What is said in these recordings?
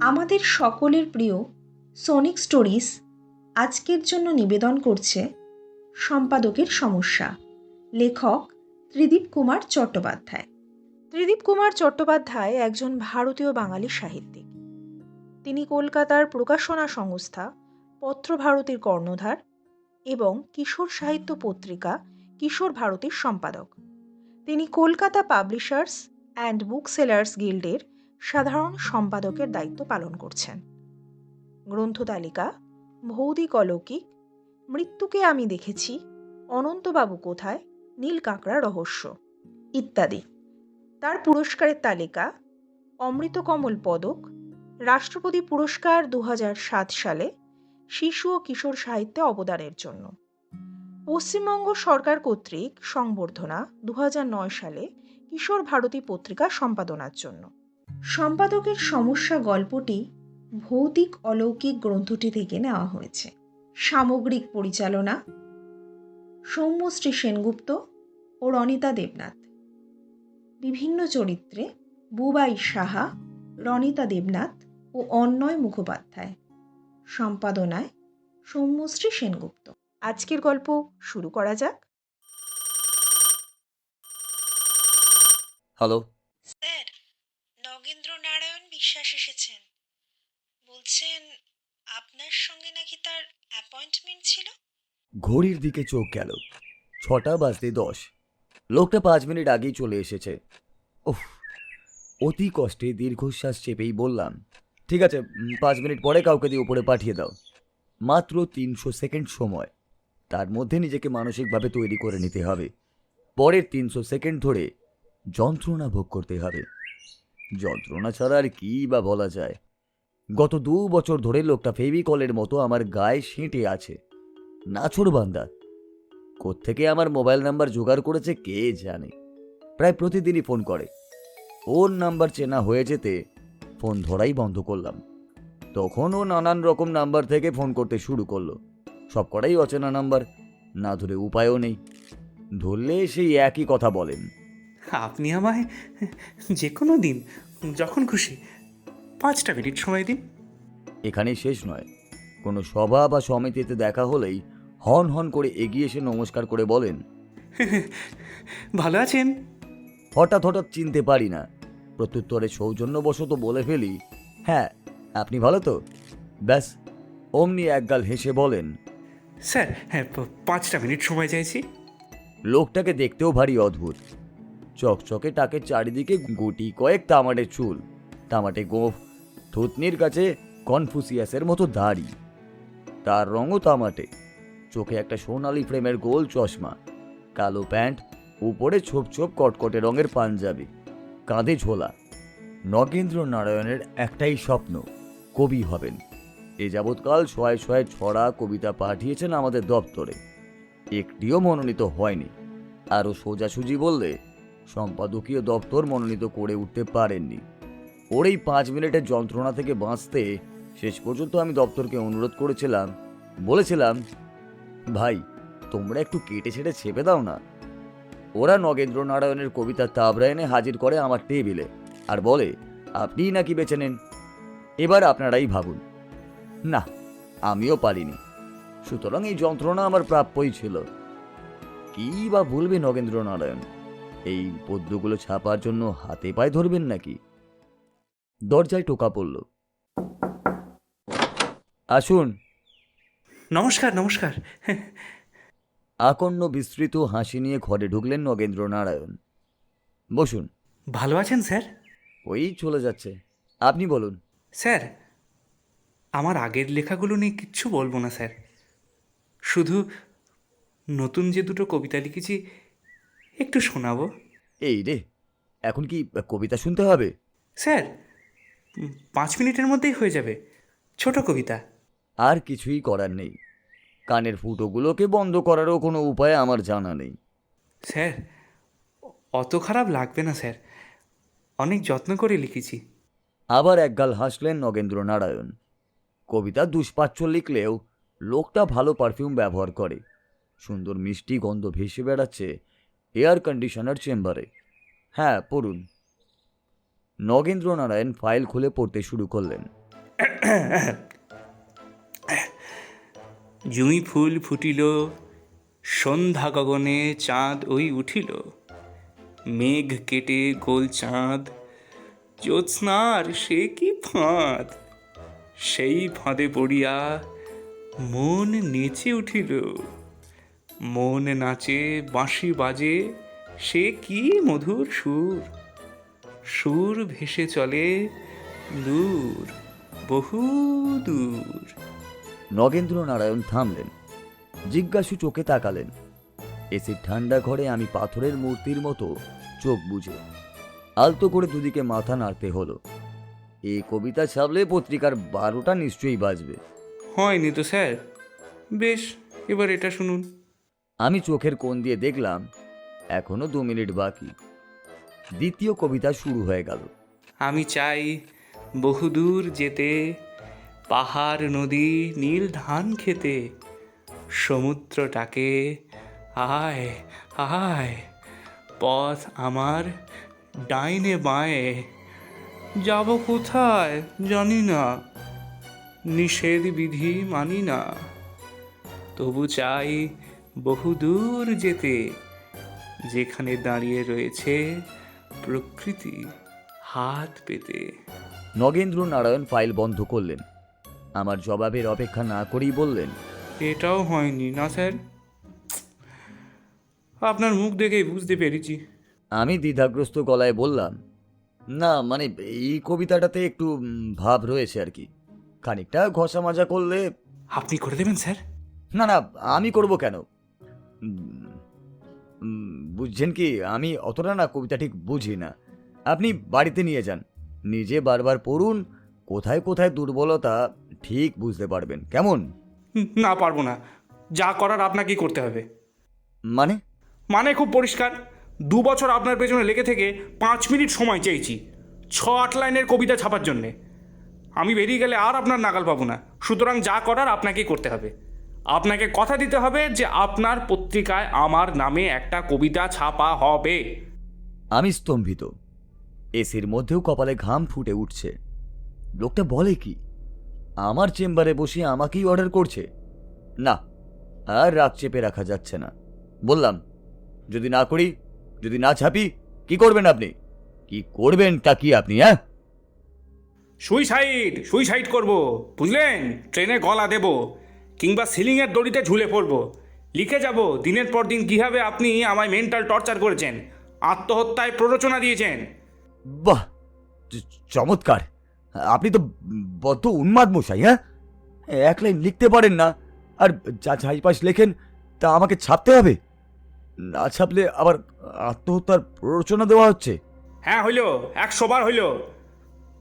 আমাদের সকলের প্রিয় সোনিক স্টোরিজ আজকের জন্য নিবেদন করছে সম্পাদকের সমস্যা। লেখক ত্রিদীপ কুমার চট্টোপাধ্যায়। ত্রিদীপ কুমার চট্টোপাধ্যায় একজন ভারতীয় বাঙালি সাহিত্যিক। তিনি কলকাতার প্রকাশনা সংস্থা পত্রভারতীর কর্ণধার এবং কিশোর সাহিত্য পত্রিকা কিশোর ভারতীর সম্পাদক। তিনি Kolkata publishers and book sellers গিল্ডের সাধারণ সম্পাদকের দায়িত্ব পালন করছেন। গ্রন্থ তালিকা, ভৌতিক অলৌকিক, মৃত্যুকে আমি দেখেছি, অনন্তবাবু কোথায় নীল কাঁকড়া রহস্য, ইত্যাদি। তার পুরস্কারের তালিকা, অমৃতকমল পদক, রাষ্ট্রপতি পুরস্কার দু হাজার সাত সালে শিশু ও কিশোর সাহিত্যে অবদানের জন্য। পশ্চিমবঙ্গ সরকার কর্তৃক সংবর্ধনা দু হাজার নয় সালে কিশোর ভারতী পত্রিকা সম্পাদনার জন্য। সম্পাদকের সমস্যা গল্পটি ভৌতিক অলৌকিক গ্রন্থটি থেকে নেওয়া হয়েছে। সামগ্রিক পরিচালনা সৌম্যশ্রী সেনগুপ্ত ও রনিতা দেবনাথ। বিভিন্ন চরিত্রে বুবাই সাহা, রনিতা দেবনাথ ও অন্নয় মুখোপাধ্যায়। সম্পাদনায় সৌম্যশ্রী সেনগুপ্ত। আজকের গল্প শুরু করা যাক। হ্যালো স্যার নগেন্দ্র নারায়ণ বিশ্বাস এসেছেন বলছেন, আপনার সঙ্গে নাকি তার অ্যাপয়েন্টমেন্ট ছিল? ঘড়ির দিকে চোখ গেল। ছটা বাজতে দশ। লোকটা পাঁচ মিনিট আগেই চলে এসেছে। ওহ অতি কষ্টে দীর্ঘশ্বাস চেপেই বললাম, ঠিক আছে পাঁচ মিনিট পরে কাউকে দিয়ে উপরে পাঠিয়ে দাও। মাত্র তিনশো সেকেন্ড সময়। তার মধ্যে নিজেকে মানসিকভাবে তৈরি করে নিতে হবে। পরের তিনশো সেকেন্ড ধরে যন্ত্রণা ভোগ করতে হবে। যন্ত্রণা ছাড়া আর কী বা বলা যায়? গত দু বছর ধরে লোকটা ফেভিকলের মতো আমার গায়ে সেঁটে আছে। নাছর বান্দা। কোত্থেকে আমার মোবাইল নাম্বার জোগাড় করেছে কে জানে? প্রায় প্রতিদিনই ফোন করে। ওর নাম্বার চেনা হয়ে যেতে ফোন ধরাই বন্ধ করলাম। তখন ও নানান রকম নাম্বার থেকে ফোন করতে শুরু করল। সব কটাই অচেনা নাম্বার, না ধরে উপায়ও নেই। ধরলে সেই একই কথা বলেন। আপনি আমায় যে কোনো দিন, যখন খুশি পাঁচটা মিনিট সময় দিন। এখানেই শেষ নয়। কোনো সভা বা সমিতিতে দেখা হলেই হন হন করে এগিয়ে এসে নমস্কার করে বলেন ভালো আছেন? হঠাৎ হঠাৎ চিনতে পারি না। প্রত্যুত্তরে সৌজন্যবশত বলে ফেলি হ্যাঁ আপনি ভালো তো? ব্যাস অমনি একগাল হেসে বলেন স্যার হ্যাঁ পাঁচটা মিনিট সময় চাইছি। লোকটাকে দেখতেও ভারী অদ্ভুত। চকচকে টাকের চারিদিকে গুটি কয়েক তামাটে চুল তামাটে গোঁফ থুতনির কাছে কনফুসিয়াসের মতো দাড়ি। তার রঙও তামাটে চোখে একটা সোনালি ফ্রেমের গোল চশমা। কালো প্যান্ট, উপরে ছোপ ছোপ কটকটে রঙের পাঞ্জাবি। কাঁধে ঝোলা। নগেন্দ্র নারায়ণের একটাই স্বপ্ন, কবি হবেন। এ যাবৎকাল ছয় ছয় ছড়া কবিতা পাঠিয়েছেন আমাদের দপ্তরে। একটিও মনোনীত হয়নি। আরও সোজাসুজি বললে, সম্পাদকীয় দপ্তর মনোনীত করে উঠতে পারেননি। ওর এই পাঁচ মিনিটের যন্ত্রণা থেকে বাঁচতে শেষ পর্যন্ত আমি দপ্তরকে অনুরোধ করেছিলাম। বলেছিলাম, ভাই, তোমরা একটু কেটে ছেড়ে ছেপে দাও না। ওরা নগেন্দ্র নারায়ণের কবিতা তাবরা এনে হাজির করে আমার টেবিলে আর বলে, আপনিই নাকি বেছে নেন? এবার আপনারাই ভাবুন। না, আমিও পারিনি সুতরাং এই যন্ত্রণা আমার প্রাপ্যই ছিল। কি বা বলবে নগেন্দ্র নারায়ণ এই পদ্যগুলো ছাপার জন্য হাতে পায়ে ধরবেন নাকি? দরজায় টোকা পড়ল। আসুন। নমস্কার নমস্কার। আকর্ণ বিস্তৃত হাসি নিয়ে ঘরে ঢুকলেন নগেন্দ্র নারায়ণ বসুন। ভালো আছেন স্যার? ওই চলে যাচ্ছে। আপনি বলুন। স্যার আমার আগের লেখাগুলো নিয়ে কিচ্ছু বলব না স্যার। শুধু নতুন যে দুটো কবিতা লিখেছি একটু শোনাবো। এই রে এখন কি কবিতা শুনতে হবে? স্যার পাঁচ মিনিটের মধ্যেই হয়ে যাবে। ছোট কবিতা। আর কিছুই করার নেই। কানের ফুটোগুলোকে বন্ধ করারও কোনো উপায় আমার জানা নেই। স্যার অত খারাপ লাগবে না স্যার। অনেক যত্ন করে লিখেছি। আবার একগাল হাসলেন নগেন্দ্র নারায়ণ কবিতা দুষ্পাচ্য লিখলেও লোকটা ভালো পারফিউম ব্যবহার করে। সুন্দর মিষ্টি গন্ধ ভেসে বেড়াচ্ছে এয়ার কন্ডিশনার চেম্বারে। হ্যাঁ পড়ুন। নগেন্দ্র নারায়ণ ফাইল খুলে পড়তে শুরু করলেন। জুঁই ফুল ফুটিল, সন্ধ্যা গগনে চাঁদ ওই উঠিল, মেঘ কেটে গোল চাঁদ, জ্যোৎস্নার সে কি ফাঁদ? সেই ফাঁদে পড়িয়া মন নেচে উঠিল, মন নাচে বাঁশি বাজে সে কি মধুর সুর? সুর ভেসে চলে দূর বহু দূর। নগেন্দ্র নারায়ণ থামলেন জিজ্ঞাসু চোখে তাকালেন। এসির ঠান্ডা ঘরে আমি পাথরের মূর্তির মতো চোখ বুঝে আলতো করে দুদিকে মাথা নাড়তে হলো। এই কবিতা ছাপলে পত্রিকার বারোটা নিশ্চয়ই বাজবে। হয়নি তো স্যার বেশ এবার এটা শুনুন। আমি চোখের কোণ দিয়ে দেখলাম এখনও দু মিনিট বাকি। দ্বিতীয় কবিতা শুরু হয়ে গেল। আমি চাই বহুদূর যেতে, পাহাড়, নদী, নীল ধান খেতে, সমুদ্রটাকে আয় আয়, পথ আমার ডাইনে বাঁয়ে, যাব কোথায় জানি না, নিষেধ বিধি মানি না। তবু চাই বহুদূর যেতে, যেখানে দাঁড়িয়ে রয়েছে প্রকৃতি হাত পেতে। নগেন্দ্র নারায়ণ ফাইল বন্ধ করলেন। আমার জবাবের অপেক্ষা না করেই বললেন এটাও হয়নি না স্যার। আপনার মুখ দেখেই বুঝতে পেরেছি। আমি দ্বিধাগ্রস্ত গলায় বললাম না মানে এই কবিতাটাতে একটু ভাব রয়েছে আর কি। খানিকটা ঘষা মাজা করলে আপনি করে দেবেন স্যার? না না আমি করব কেন? বুঝছেন কি? আমি অতটা না কবিতা ঠিক বুঝি না। আপনি বাড়িতে নিয়ে যান। নিজে বারবার পড়ুন কোথায় কোথায় দুর্বলতা ঠিক বুঝতে পারবেন। কেমন? না পারব না। যা করার আপনাকেই করতে হবে। মানে? মানে খুব পরিষ্কার। দু বছর আপনার পেছনে লেগে থেকে পাঁচ মিনিট সময় চেয়েছি ছ আট লাইনের কবিতা ছাপার জন্যে। আমি বেরিয়ে গেলে আর আপনার নাগাল পাবো না। সুতরাং যা করার আপনাকেই করতে হবে। আপনাকে কথা দিতে হবে যে আপনার পত্রিকায় আমার নামে একটা কবিতা ছাপা হবে। আমি স্তম্ভিত। এসির মধ্যেও কপালে ঘাম ফুটে উঠছে। লোকটা বলে কি আমার চেম্বারে বসে আমাকেই অর্ডার করছে? না আর রাগ চেপে রাখা যাচ্ছে না। বললাম যদি না করি যদি না ছাপি কি করবেন আপনি? কি করবেন তা কি আপনি হ্যাঁ সুইসাইড সুইসাইড করব বুঝলেন? ট্রেনে গলা দেব কিংবা সিলিংয়ের দড়িতে ঝুলে পড়ব। লিখে যাব দিনের পর দিন কীভাবে আপনি আমায় মেন্টাল টর্চার করেছেন আত্মহত্যায় প্ররোচনা দিয়েছেন। বাহ! চমৎকার। আপনি তো বদ্ধ উন্মাদ মশাই হ্যাঁ? এক লাইন লিখতে পারেন না আর যা চাইপাশ লেখেন তা আমাকে ছাপতে হবে। না ছাপলে আবার আত্মহত্যার প্ররোচনা দেওয়া হচ্ছে। হ্যাঁ হইল একশোবার হইল।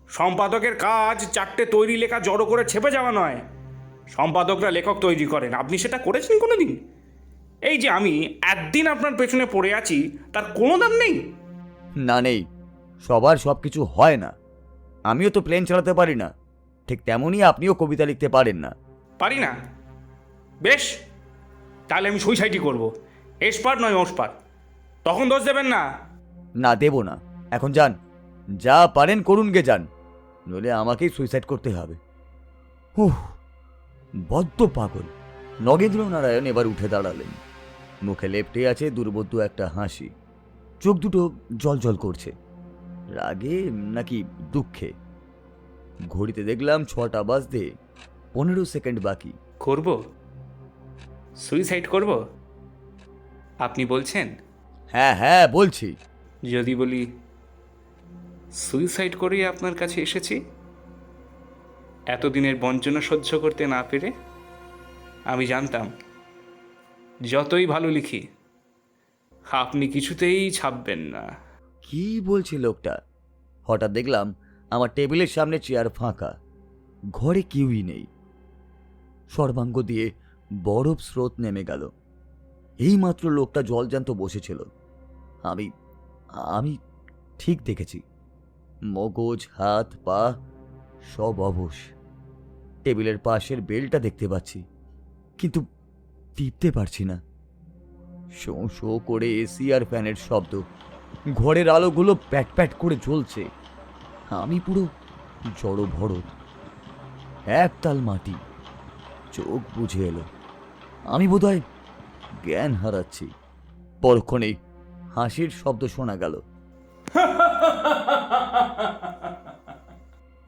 সম্পাদকের কাজ চারটে তৈরি লেখা জড়ো করে ছেপে যাওয়া নয়। সম্পাদকরা লেখক তৈরি করেন। আপনি সেটা করেছেন কোনো দিন এই যে আমি একদিন আপনার পেছনে পড়ে আছি তার কোনো দাম নেই? না নেই। সবার সব কিছু হয় না। আমিও তো প্লেন চালাতে পারি না। ঠিক তেমনই আপনিও কবিতা লিখতে পারেন না। পারি না? বেশ। তাহলে আমি সুইসাইডই করব। এসপার নয় ওসপার। তখন দোষ দেবেন না। না দেব না। এখন যান। যা পারেন করুন গে যান। নইলে আমাকেই সুইসাইড করতে হবে। উহ বদ্ধ পাগল। নগেন্দ্র নারায়ণ এবার উঠে দাঁড়ালেন। মুখে লেপটে আছে দুর্বোধ্য একটা হাসি। চোখ দুটো জল জল করছে। রাগে নাকি দুঃখে? ঘড়িতে দেখলাম ছটা বাজতে পনেরো সেকেন্ড বাকি। করব? সুইসাইড করব? আপনি বলছেন? হ্যাঁ হ্যাঁ বলছি। যদি বলি সুইসাইড করেই আপনার কাছে এসেছি? এতদিনের বঞ্চনা সহ্য করতে না পেরে আমি জানতাম, যতই ভালো লিখি, আপনি কিছুতেই ছাপবেন না। কি বলছে লোকটা? হঠাৎ দেখলাম আমার টেবিলের সামনে চেয়ার ফাঁকা। ঘরে কেউই নেই। সর্বাঙ্গ দিয়ে বরফ স্রোত নেমে গেল। এইমাত্র লোকটা জলজান্ত বসেছিল। আমি আমি ঠিক দেখেছি। মগজ, হাত, পা সব অবশ। টেবিলের পাশের বেলটা দেখতে পাচ্ছি, কিন্তু টিপতে পারছি না। শো শো করে এসি আর ফ্যানের শব্দ। ঘরের আলোগুলো প্যাট প্যাট করে জ্বলছে। আমি পুরো জড়ো ভড়ো। একতাল মাটি। চোখ বুঝে এলো। আমি বোধহয় জ্ঞান হারাচ্ছি। পরক্ষণেই হাসির শব্দ শোনা গেল।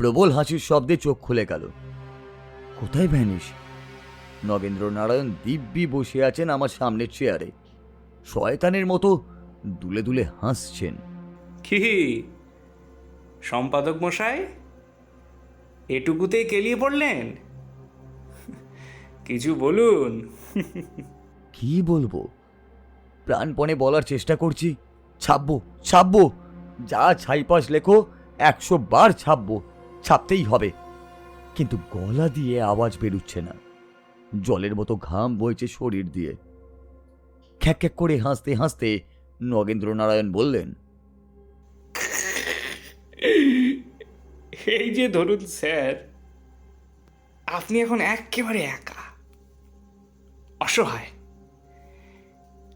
প্রবল হাসির শব্দে চোখ খুলে গেল। কোথায় ভ্যানিস নগেন্দ্র নারায়ণ দিব্যি বসে আছেন আমার সামনের চেয়ারে। শয়তানের মতো দুলে দুলে হাসছেন। কি? সম্পাদক মশাই এটুকুতেই কেলিয়ে পড়লেন? কিছু বলুন। কি বলব? প্রাণপণে বলার চেষ্টা করছি। ছাপবো ছাপবো। যা ছাইপাশ লেখো একশো বার ছাপবো। ছাপতেই হবে। কিন্তু গলা দিয়ে আওয়াজ বেরুচ্ছে না। জলের মতো ঘাম বইছে শরীর দিয়ে। খ্যাক খ্যাক করে হাসতে হাসতে নগেন্দ্র নারায়ণ বললেন, এই যে ধরুন স্যার, আপনি এখন একেবারে একা। অসহায়।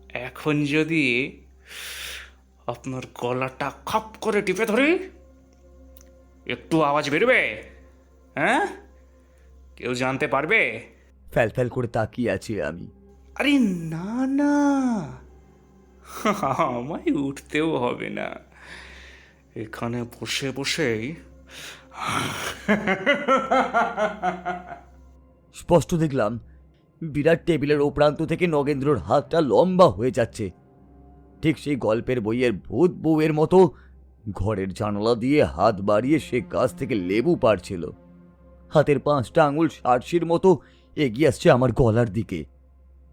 এখন যদি আপনার গলাটা খপ করে টিপে ধরি একটু আওয়াজ বেরোবে? হ্যাঁ? কেউ জানতে পারবে? ফ্যাল ফ্যাল করে তাকিয়ে আছি আমি। আরে না না। আমায় উঠতেও হবে না। এখানে বসে বসেই স্পষ্ট দেখলাম বিরাট টেবিলের ও প্রান্ত থেকে নগেন্দ্রর হাতটা লম্বা হয়ে যাচ্ছে। ঠিক সেই গল্পের বইয়ের ভূত বউয়ের মতো ঘরের জানালা দিয়ে হাত বাড়িয়ে সে গাছ থেকে লেবু পাড়ছিল। হাতের পাঁচটা আঙুল সারসির মতো এগিয়ে আসছে আমার গলার দিকে।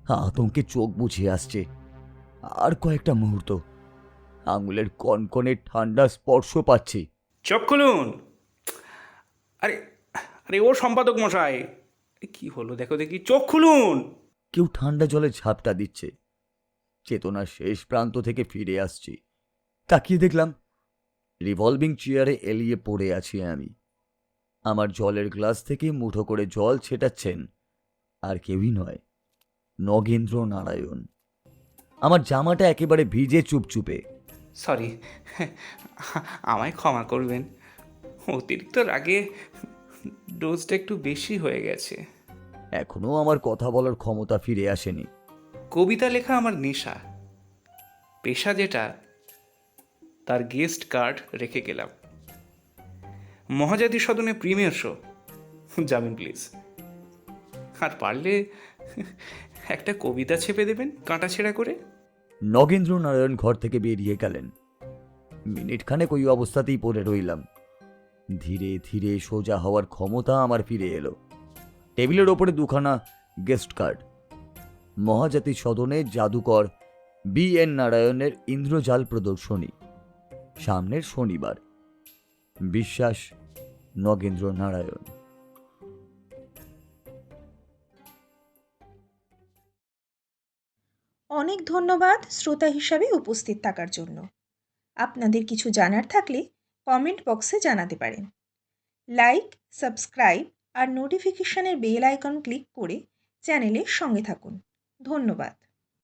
আতঙ্কে চোখ বুঝে আসছে। আর কয়েকটা মুহূর্ত। আঙুলের কনকনে ঠান্ডা স্পর্শ পাচ্ছি। চোখ খুলুন। আরে আরে ও সম্পাদক মশাই। কি হলো? দেখো দেখি। চোখ খুলুন। কেউ ঠান্ডা জলে ঝাপটা দিচ্ছে। চেতনার শেষ প্রান্ত থেকে ফিরে আসছি। তাকিয়ে দেখলাম রিভলভিং চেয়ারে এলিয়ে পড়ে আছি আমি। আমার জলের গ্লাস থেকে মুঠো করে জল ছেটাচ্ছেন। আর কেউই নয় নগেন্দ্র নারায়ণ। আমার জামাটা একেবারে ভিজে চুপচুপে। সরি আমায় ক্ষমা করবেন। অতিরিক্ত রাগে ডোজটা একটু বেশি হয়ে গেছে। এখনও আমার কথা বলার ক্ষমতা ফিরে আসেনি। কবিতা লেখা আমার নেশা। পেশা যেটা তার গেস্ট কার্ড রেখে গেলাম। মহাজাতি সদনে প্রিমিয়ার শো যাবেন প্লিজ। আর পারলে একটা কবিতা ছেপে দেবেন কাঁটা ছেঁড়া করে? নগেন্দ্র নারায়ণ ঘর থেকে বেরিয়ে গেলেন। মিনিট খানেক ওই অবস্থাতেই পড়ে রইলাম। ধীরে ধীরে সোজা হওয়ার ক্ষমতা আমার ফিরে এলো। টেবিলের ওপরে দুখানা গেস্ট কার্ড। মহাজাতি সদনে জাদুকর বি এন নারায়ণের ইন্দ্রজাল প্রদর্শনী। সামনের শনিবার। বিশ্বাস নগেন্দ্র নারায়ণ অনেক ধন্যবাদ শ্রোতা হিসাবে উপস্থিত থাকার জন্য। আপনাদের কিছু জানার থাকলে কমেন্ট বক্সে জানাতে পারেন। লাইক, সাবস্ক্রাইব আর নোটিফিকেশনের বেল আইকন ক্লিক করে চ্যানেলের সঙ্গে থাকুন। ধন্যবাদ।